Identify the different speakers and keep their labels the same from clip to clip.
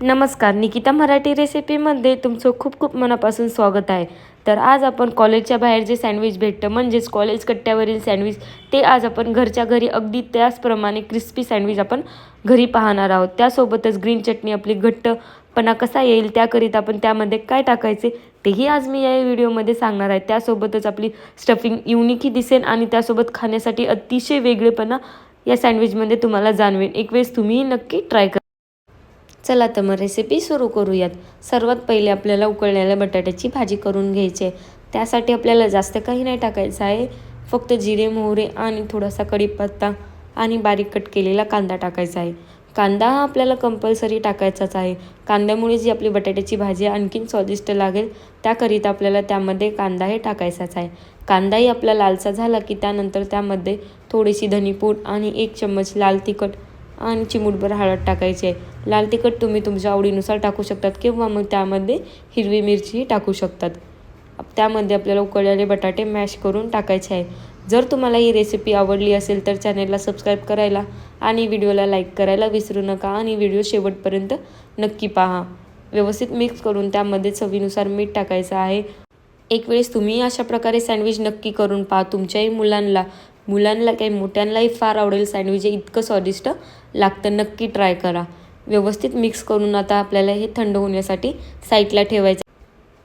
Speaker 1: नमस्कार निकिता मराठी रेसिपीमध्ये तुमचं खूप खूप मनापासून स्वागत आहे. तर आज आपण कॉलेजच्या बाहेर जे सँडविच भेटतं म्हणजेच कॉलेज कट्ट्यावरील सँडविच ते आज आपण घरच्या घरी अगदी त्याचप्रमाणे क्रिस्पी सँडविच आपण घरी पाहणार आहोत. त्यासोबतच ग्रीन चटणी आपली घट्टपणा कसा येईल त्याकरिता आपण त्यामध्ये काय टाकायचे तेही आज मी या व्हिडिओमध्ये सांगणार आहे. त्यासोबतच आपली स्टफिंग युनिकही दिसेल आणि त्यासोबत खाण्यासाठी अतिशय वेगळेपणा या सँडविचमध्ये तुम्हाला जाणवेल. एक वेळेस तुम्हीही नक्की ट्राय करा. चला तर मग रेसिपी सुरू करूयात. सर्वात पहिले आपल्याला उकळलेल्या बटाट्याची भाजी करून घ्यायची आहे. त्यासाठी आपल्याला जास्त काही नाही टाकायचं आहे. फक्त जिरे मोहरे आणि थोडासा कढीपत्ता आणि बारीक कट केलेला कांदा टाकायचा आहे. कांदा हा आपल्याला कंपल्सरी टाकायचाच आहे. कांद्यामुळे जी आपली बटाट्याची भाजी आणखीन स्वादिष्ट लागेल त्याकरिता आपल्याला त्यामध्ये कांदा हे टाकायचाच आहे. कांदाही आपला लालसा झाला की त्यानंतर त्यामध्ये थोडीशी धनीपूड आणि एक चम्मच लाल तिखट आणि चिमूटभर हळद टाकायची आहे. लाल तिखट तुम्ही तुमच्या आवडीनुसार टाकू शकतात किंवा मग त्यामध्ये हिरवी मिरचीही टाकू शकतात. त्यामध्ये आपल्याला उकळलेले बटाटे मॅश करून टाकायचे आहे. जर तुम्हाला ही रेसिपी आवडली असेल तर चॅनेलला सबस्क्राईब करायला आणि व्हिडिओला लाईक करायला विसरू नका आणि व्हिडिओ शेवटपर्यंत नक्की पहा. व्यवस्थित मिक्स करून त्यामध्ये चवीनुसार मीठ टाकायचं आहे. एक वेळेस तुम्ही अशा प्रकारे सँडविच नक्की करून पहा तुमच्याही मुलांना. मुलांना काही मोठ्यांनाही फार आवडेल सँडविच हे इतकं स्वादिष्ट लागतं. नक्की ट्राय करा. व्यवस्थित मिक्स करून आता आपल्याला हे थंड होण्यासाठी साईडला ठेवायचं.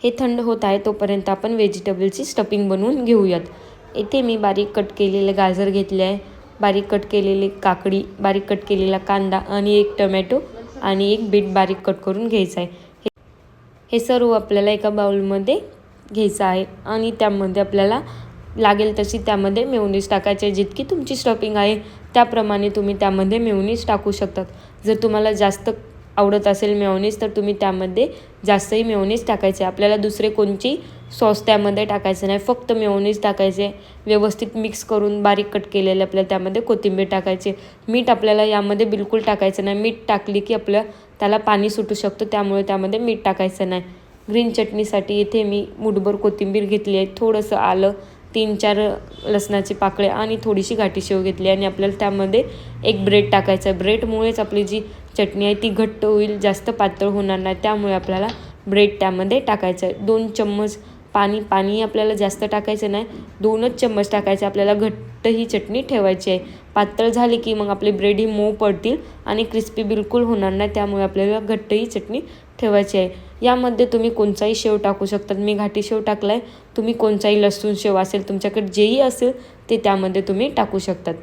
Speaker 1: हे थंड होत आहे तोपर्यंत आपण व्हेजिटेबलची स्टफिंग बनवून घेऊयात. येथे मी बारीक कट केलेले गाजर घेतले आहे. बारीक कट केलेले काकडी बारीक कट केलेला कांदा आणि एक टमॅटो आणि एक बीट बारीक कट करून घ्यायचं आहे. हे सर्व आपल्याला एका बाउलमध्ये घ्यायचं आहे आणि त्यामध्ये आपल्याला लागेल तशी त्यामध्ये मेवनीज टाकायचे. जितकी तुमची स्टफिंग आहे त्याप्रमाणे तुम्ही त्यामध्ये मेवनीज टाकू शकतात. जर तुम्हाला जास्त आवडत असेल मेवनीज तर तुम्ही त्यामध्ये जास्तही मेवनीज टाकायचे. आपल्याला दुसरे कोणची सॉस त्यामध्ये टाकायचं नाही. फक्त मेवनीज टाकायचे. व्यवस्थित मिक्स करून बारीक कट केलेले आपल्याला त्यामध्ये कोथिंबीर टाकायचे. मीठ आपल्याला यामध्ये बिलकुल टाकायचं नाही. मीठ टाकली की आपलं त्याला पाणी सुटू शकतं त्यामुळे त्यामध्ये मीठ टाकायचं नाही. ग्रीन चटणीसाठी इथे मी मुठभर कोथिंबीर घेतली आहे. थोडंसं आलं तीन चार लसणाचे पाकळे आणि थोडीशी घाटी शेव घेतली आणि आपल्याला त्यामध्ये एक ब्रेड टाकायचं आहे. ब्रेडमुळेच आपली जी चटणी आहे ती घट्ट होईल जास्त पातळ होणार नाही. त्यामुळे आपल्याला ब्रेड त्यामध्ये टाकायचं आहे. दोन चम्मच पाणी पाणी आपल्याला जास्त टाकायचं नाही. दोनच चम्मच टाकायचं आपल्याला घट्ट ही चटणी ठेवायची आहे. पातळ झाली की मग आपले ब्रेड ही मऊ पडतील आणि क्रिस्पी बिलकुल होणार नाही. त्यामुळे आपल्याला घट्ट ही चटणी ठेवायची आहे. यामध्ये तुम्ही कोणताही शेव टाकू शकतात. मी घाटी शेव टाकला आहे तुम्ही कोणताही लसूण शेव असेल तुमच्याकडे जेही असेल ते त्यामध्ये तुम्ही टाकू शकतात.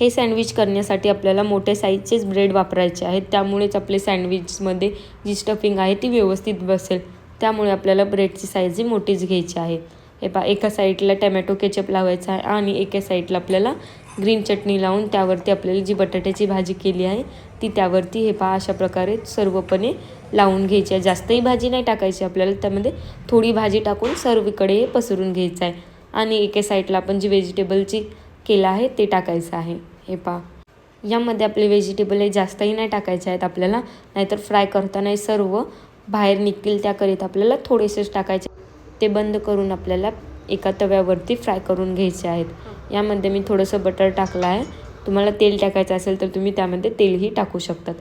Speaker 1: हे सँडविच करण्यासाठी आपल्याला मोठ्या साईजचेच ब्रेड वापरायचे आहेत. त्यामुळेच आपले सँडविचमध्ये जी स्टफिंग आहे ती व्यवस्थित बसेल. त्यामुळे आपल्याला ब्रेडची साईज ही मोठीच घ्यायची आहे. हे पा एका साईडला टमॅटो केचप लावायचा आहे आणि एका साईडला आपल्याला ग्रीन चटणी लावून त्यावरती आपल्याला जी बटाट्याची भाजी केली आहे ती त्यावरती हे पहा अशा प्रकारे सर्वपणे लावून घ्यायची आहे. जास्तही भाजी नाही टाकायची आपल्याला त्यामध्ये थोडी भाजी टाकून सर्वीकडे हे पसरून घ्यायचं आहे. आणि एका साईडला आपण जी व्हेजिटेबलची केलं आहे ते टाकायचं आहे. हे पहा यामध्ये आपले व्हेजिटेबल हे जास्तही नाही टाकायचे आहेत आपल्याला नाहीतर फ्राय करताना सर्व बाहेर निघतील त्याकरिता आपल्याला थोडेसेच टाकायचे. ते बंद करून आपल्याला एका तव्यावरती फ्राय करून घ्यायचे आहेत. यामध्ये मी थोडंसं बटर टाकलं आहे. तुम्हाला तेल टाकायचं असेल तर तुम्ही त्यामध्ये तेलही टाकू शकतात.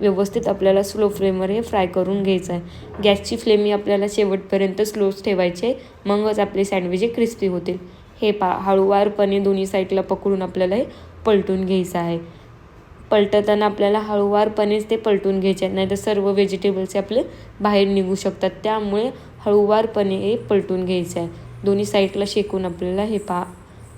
Speaker 1: व्यवस्थित आपल्याला स्लो फ्लेमवर हे फ्राय करून घ्यायचं आहे. गॅसची फ्लेम ही आपल्याला शेवटपर्यंत स्लोच ठेवायची आहे. मगच आपले सँडविच क्रिस्पी होतील. हे पा हळूवारपणे दोन्ही साईडला पकडून आपल्याला हे पलटून घ्यायचं आहे. पलटताना आपल्याला हळूवारपणेच ते पलटून घ्यायचे आहेत. नाहीतर सर्व व्हेजिटेबल्स आपले बाहेर निघू शकतात. त्यामुळे हळूवारपणे हे पलटून घ्यायचे आहे. दोन्ही साईडला शेकून आपल्याला हे पहा.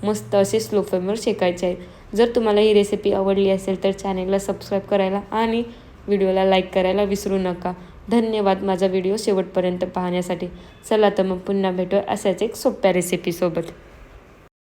Speaker 1: मस्त असे स्लो फ्लेमवर शेकायचे आहे जर तुम्हाला ही रेसिपी आवडली असेल तर चॅनेलला सबस्क्राईब करायला आणि व्हिडिओला लाईक करायला विसरू नका. धन्यवाद माझा व्हिडिओ शेवटपर्यंत पाहण्यासाठी. चला तर मग पुन्हा भेटू अशाच एक सोप्या रेसिपीसोबत